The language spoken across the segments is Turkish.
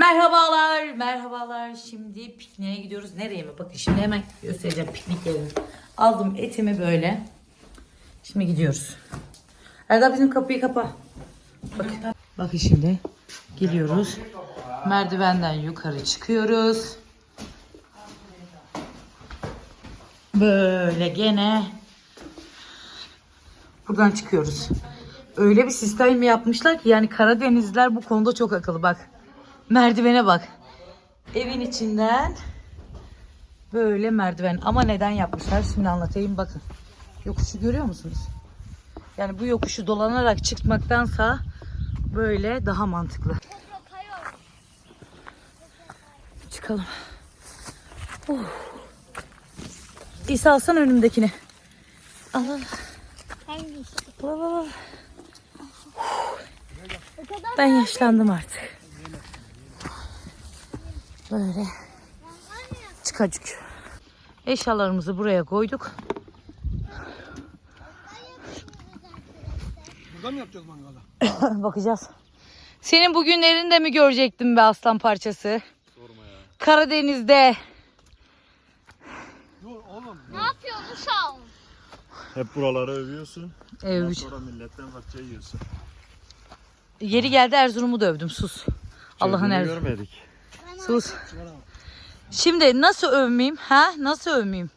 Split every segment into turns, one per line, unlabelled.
Merhabalar, merhabalar. Şimdi pikniğe gidiyoruz. Nereye mi? Bakın şimdi hemen göstereceğim piknik yerini. Aldım etimi böyle. Şimdi gidiyoruz. Erdal bizim kapıyı kapa. Bakın. Bakın şimdi geliyoruz. Merdivenden yukarı çıkıyoruz. Böyle gene buradan çıkıyoruz. Öyle bir sistem yapmışlar ki yani Karadenizliler bu konuda çok akıllı bak. Merdivene bak. Evin içinden böyle merdiven ama neden yapmışlar şimdi anlatayım bakın. Yokuşu görüyor musunuz? Yani bu yokuşu dolanarak çıkmaktansa böyle daha mantıklı. Çıkalım. Oh. İsa alsana önümdekini. Al al.
Hangisi?
al, al,
kadar
Ben yaşlandım artık. Böyle çıkacık. Eşyalarımızı buraya koyduk.
Burada mı yapacağız mangalı?
Bakacağız. Senin bugünlerini de mi görecektim be aslan parçası? Karadeniz'de.
Dur oğlum.
ne yapıyorsun uşağım?
Hep buraları övüyorsun. Ondan sonra milletten parça yiyorsun.
yeri geldi Erzurum'u dövdüm sus. Allah'ın Erzurum.
görmedik.
Sus. Şimdi nasıl övmeyeyim? Ha? Nasıl övmeyeyim?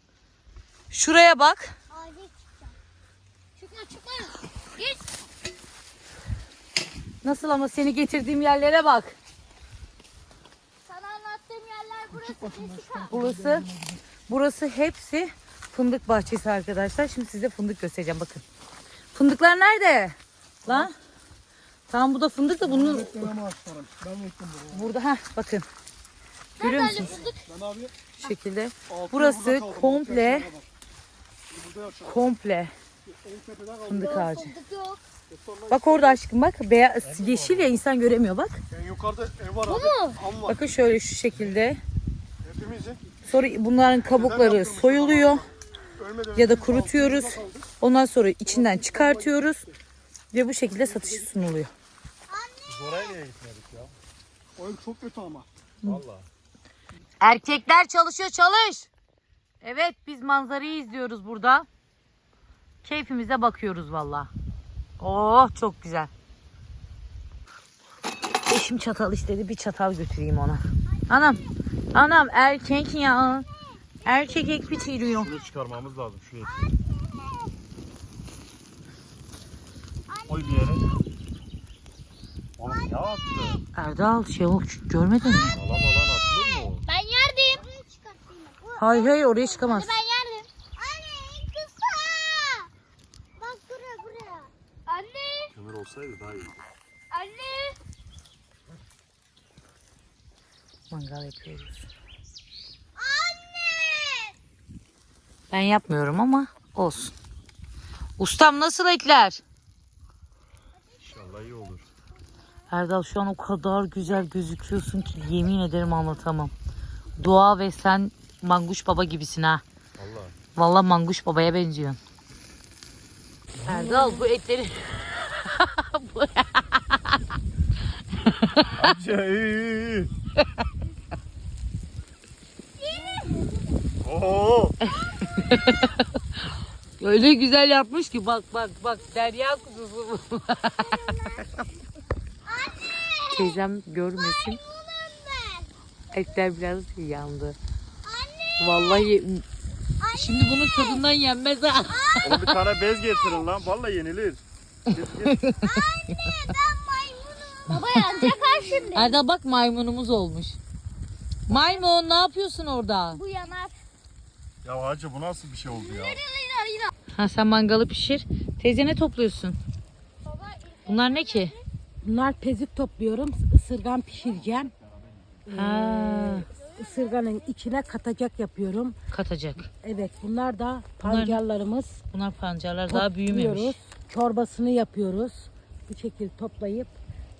Şuraya bak.
Acil çıkacağım. Çıkma çıkma. Git.
Nasıl ama seni getirdiğim yerlere bak.
Sana anlattığım yerler burası. Jessica.
Burası burası hepsi fındık bahçesi arkadaşlar. Şimdi size fındık göstereceğim bakın. Fındıklar nerede? Lan. Tamam bu da fındık da bunun.
Ben
burada ha bakın. Görüyor musunuz?
Ben abi
Şu şekilde.
burada
Burası
kaldım.
komple
Bak, Burada yapacağım.
komple
En tepeden kaldım.
fındık ağacı.
Fındık yok.
Bak orada aşkım bak beyaz yeşil ya insan göremiyor bak.
En yukarıda ev var abi. Var.
Bakın şöyle şu şekilde.
Hepimizin.
Sonra bunların kabukları soyuluyor
Ölmeden
ya da
önce
kurutuyoruz.
kaldık.
Ondan sonra içinden çıkartıyoruz ve bu şekilde satışa sunuluyor.
Biz oraya niye gitmedik ya?
O ev çok kötü ama.
Valla.
Erkekler çalışıyor çalış. Evet biz manzarayı izliyoruz burada. Keyfimize bakıyoruz valla. Oh çok güzel. Eşim çatal istedi bir çatal götüreyim ona. Anam anam erkek ya. Erkek ek bitiriyor.
Şunu çıkarmamız lazım şu eti. Koy bir yere. Oğlum ne yaptın?
Erdal şey yok görmedin mi?
Alan alan atılır mı o?
Ben yerdeyim.
Hayır hayır oraya çıkamaz.
Ben yerdim. Anne kısa. Bak buraya buraya. Anne.
Kömür olsaydı daha iyi.
Anne.
Mangal yapıyoruz.
Anne.
Ben yapmıyorum ama olsun. Ustam nasıl ekler?
İnşallah iyi olur.
Erdal şu an o kadar güzel gözüküyorsun ki yemin ederim anlatamam. Doğa ve sen Manguş Baba gibisin ha.
Valla.
Vallahi Manguş Baba'ya benziyorsun. Erdal bu etleri... Bu-.
Oo.
Öyle güzel yapmış ki bak bak bak derya kuzusu bu. Teyzem görmesin. Etler biraz yandı. Vallahi şimdi bunun tadından yenmez ha.
Oğlum bir tane bez getirin lan. Valla yenilir. Git git.
Baba yanacak ha şimdi.
Erdal bak maymunumuz olmuş. Maymun ne yapıyorsun orada?
Bu yanar.
Ya hacı bu nasıl bir şey oldu ya?
Ha sen mangalı pişir. Teyze ne topluyorsun?
Baba
Bunlar ne ki?
Bunlar pezik topluyorum. Isırgan pişireceğim.
Ha,
Isırganın içine katacak yapıyorum.
katacak.
Evet bunlar da
Bunlar-
pancarlarımız.
Bunlar pancarlar daha büyümemiş.
Çorbasını yapıyoruz. Bu şekilde toplayıp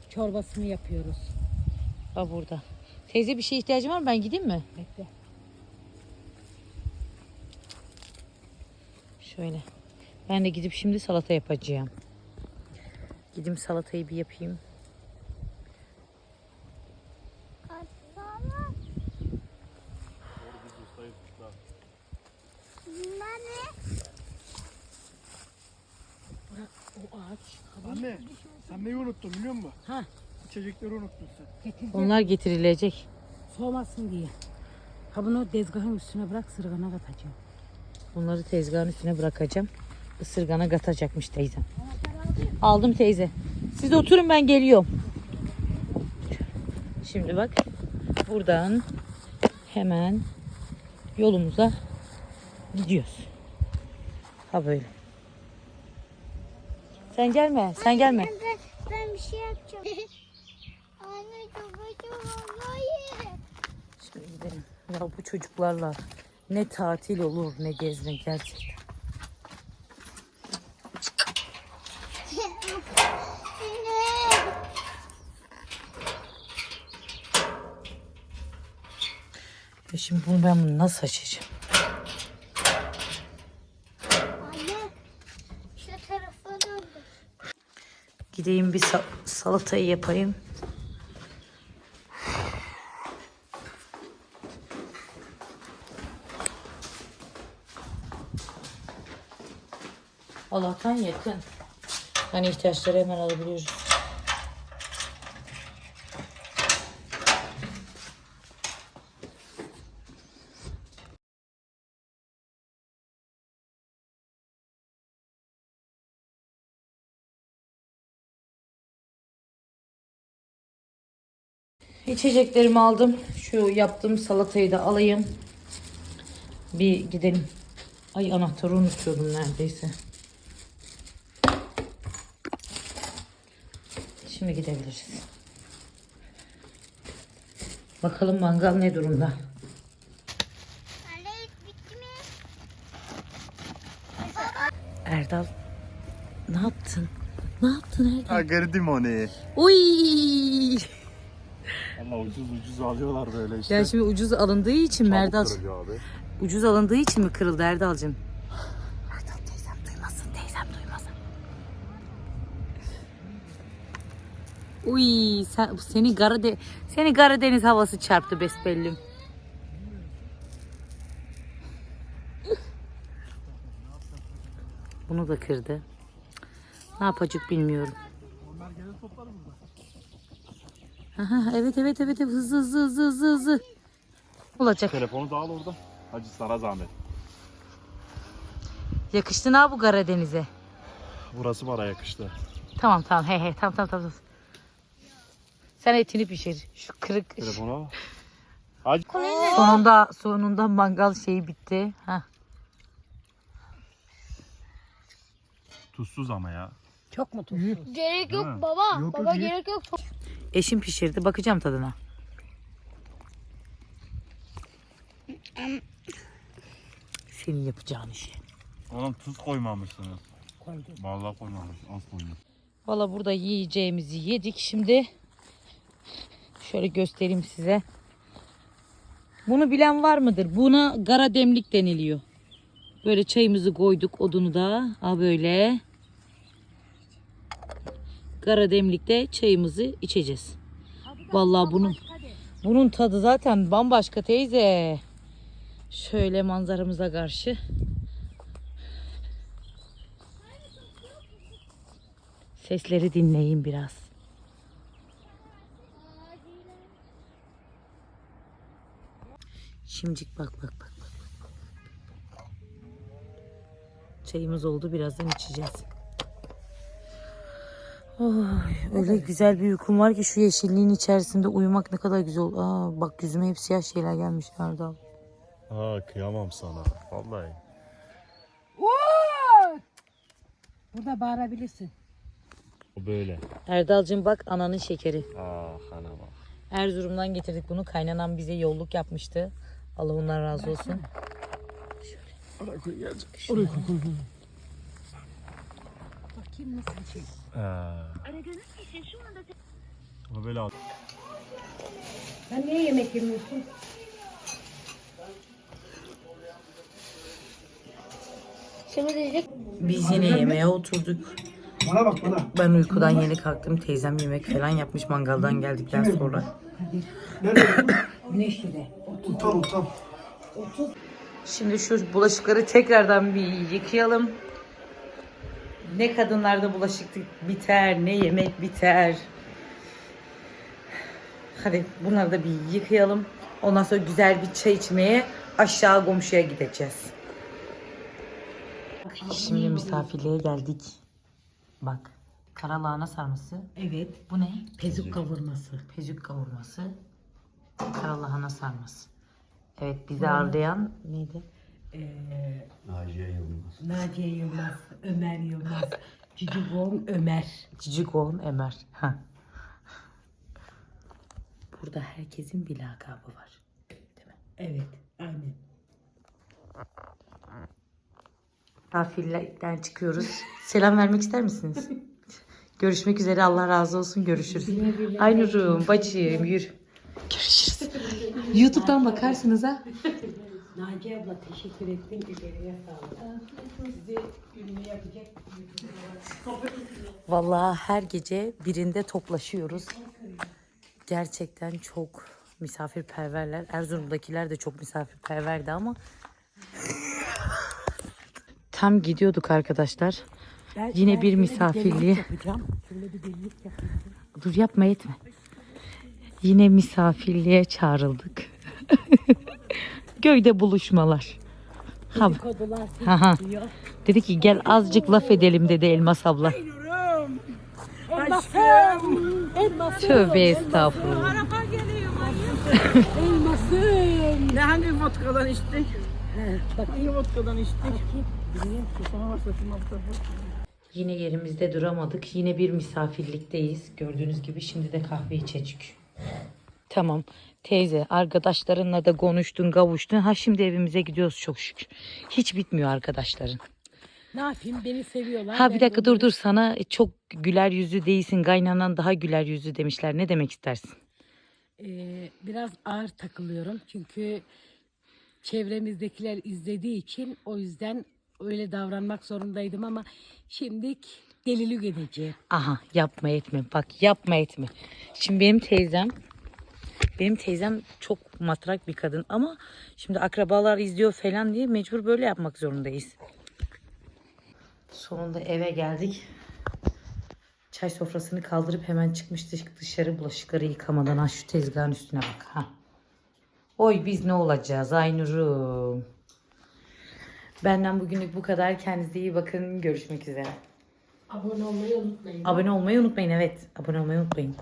çorbasını yapıyoruz.
Bak burada. Teyze bir şey ihtiyacın var mı? Ben gideyim mi?
Bekle.
Şöyle. Ben de gidip şimdi salata yapacağım. Gideyim salatayı bir yapayım.
Anne sen neyi unuttun biliyor musun?
Ha.
İçecekleri unuttun sen.
Getirdim.
Onlar getirilecek.
Soğumasın diye. Ha bunu tezgahın üstüne bırak sırgana katacağım.
Bunları tezgahın üstüne bırakacağım. Isırgana katacakmış teyzem. Aldım teyze. Siz oturun ben geliyorum. Şimdi bak buradan hemen yolumuza gidiyoruz. Ha böyle. Sen gelme, sen gelme.
Bir şey yapacağım. Anne babacığım vallahi.
Şimdi gidelim. Ya bu çocuklarla ne tatil olur ne gezme gerçekten. Ya şimdi bunu ben bunu nasıl açacağım?
Anne. Şu tarafa döndüm.
Gideyim bir sa- salatayı yapayım. Allah'tan yakın. Hani ihtiyaçları hemen alabiliyoruz. İçeceklerimi aldım. Şu yaptığım salatayı da alayım. Bir gidelim. Ay anahtarı unutuyordum neredeyse. Şimdi gidebiliriz. Bakalım mangal ne durumda.
Anne bitti mi?
Erdal ne yaptın? Ne yaptın Erdal?
Agırdım onu.
Uy!
Ama ucuz ucuz alıyorlar böyle işte.
Ya şimdi ucuz alındığı için Erdal?
Çabuk kırılıyor abi.
Ucuz alındığı için mi kırıldı Erdal'cığım? Erdal teyzem duymasın, teyzem duymasın. Uy, sen, seni Garade, seni Karadeniz havası çarptı besbellim. Bunu da kırdı. Ne yapacak bilmiyorum. Aha, evet evet evet evet. hızlı hızlı hızlı hızlı hızlı. Olacak.
Telefonu da al orada. Hacı sana zahmet.
Yakıştı ha bu Karadeniz'e.
Burası bana yakıştı.
Tamam tamam he he tamam tamam tamam. Sen etini pişir. Şu kırık.
Telefonu al. Hacı.
Sonunda sonunda mangal şeyi bitti. Ha.
Tuzsuz ama ya.
Çok mu tuzlu?
Gerek yok baba.
Yok,
baba
yok,
gerek yok.
Eşim pişirdi. Bakacağım tadına. Senin yapacağın işi.
Oğlum tuz koymamışsınız.
Koydum.
Vallahi koymamış. Az koymuş.
Valla burada yiyeceğimizi yedik. Şimdi şöyle göstereyim size. Bunu bilen var mıdır? Buna gara demlik deniliyor. Böyle çayımızı koyduk odunu da. Ha böyle. Gara demlikte çayımızı içeceğiz. Vallahi bunun bunun tadı zaten bambaşka teyze. Şöyle manzaramıza karşı. Sesleri dinleyin biraz. Bak bak. bak, bak. Çayımız oldu birazdan içeceğiz. Oy, öyle güzel bir uykum var ki şu yeşilliğin içerisinde uyumak ne kadar güzel. Aa, bak yüzüme hep siyah şeyler gelmiş Erdal.
Ha kıyamam sana. Vallahi.
Burada bağırabilirsin.
O böyle.
Erdal'cığım bak ananın şekeri.
Ah ana bak.
Erzurum'dan getirdik bunu. Kaynanan bize yolluk yapmıştı. Allah ondan razı olsun.
Oraya koy gelecek.
Bakayım nasıl bir şey.
Ha. Ama böyle al.
Sen niye yemek yemiyorsun?
Şimdi diyecek.
Biz yine yemeğe oturduk.
Bana bak bana.
Ben uykudan yeni kalktım. Teyzem yemek falan yapmış mangaldan geldikten sonra.
Güneşli'de.
Utan utan.
Şimdi şu bulaşıkları tekrardan bir yıkayalım. Ne kadınlarda bulaşıklık biter, ne yemek biter. Hadi bunları da bir yıkayalım. Ondan sonra güzel bir çay içmeye aşağı komşuya gideceğiz. Şimdi misafirliğe geldik. Bak. Kara lahana sarması.
Evet.
Bu ne?
Pezuk kavurması.
Pezük kavurması. Kara lahana sarması. Evet bizi ağırlayan neydi?
Ee,
Naciye Yılmaz.
Naciye Yılmaz, Ömer Yılmaz, Cicibon Ömer.
Cicik oğlum Emer. Ha. Burada herkesin bir lakabı var. Değil mi?
Evet, aynen.
Misafirlikten çıkıyoruz. Selam vermek ister misiniz? Görüşmek üzere. Allah razı olsun. Görüşürüz. Ay Nurum, bacım yürü. Görüşürüz. YouTube'dan bakarsınız ha.
Naciye abla teşekkür ettim. İleriye sağlık. Sizi ünlü yapacak.
Vallahi her gece birinde toplaşıyoruz. Gerçekten çok misafirperverler. Erzurum'dakiler de çok misafirperverdi ama tam gidiyorduk arkadaşlar.
Ben-
Yine
ben
bir.
Şöyle bir.
Dur yapma etme. Yine misafirliğe çağrıldık. Göyde buluşmalar. Ha,
Dedikodular
Ha, dedi ki gel azıcık laf edelim dedi Elmas abla.
Elmasım! Elmasım!
Tövbe estağfurullah.
Elmasım!
Ne hangi vodkadan içtik?
He, bak
Hangi vodkadan içtik?
Yine yerimizde duramadık. Yine bir misafirlikteyiz. Gördüğünüz gibi şimdi de kahve içecek. Tamam. Teyze arkadaşlarınla da konuştun kavuştun. Ha şimdi evimize gidiyoruz çok şükür. Hiç bitmiyor arkadaşların.
Ne yapayım? Beni seviyorlar.
Ha bir dakika dur dur sana çok güler yüzlü değilsin. Kaynanan daha güler yüzlü demişler. Ne demek istersin?
Ee, biraz ağır takılıyorum. Çünkü çevremizdekiler izlediği için o yüzden öyle davranmak zorundaydım ama şimdi delilik edeceğim.
Aha yapma etme. Bak yapma etme. Şimdi benim teyzem benim teyzem çok matrak bir kadın ama şimdi akrabalar izliyor falan diye mecbur böyle yapmak zorundayız. Sonunda eve geldik. Çay sofrasını kaldırıp hemen çıkmıştık dışarı bulaşıkları yıkamadan. Ha şu tezgahın üstüne bak. Ha. Oy biz ne olacağız Aynurum. Benden bugünlük bu kadar. Kendinize iyi bakın. Görüşmek üzere.
Abone olmayı unutmayın.
Abone olmayı unutmayın evet. Abone olmayı unutmayın.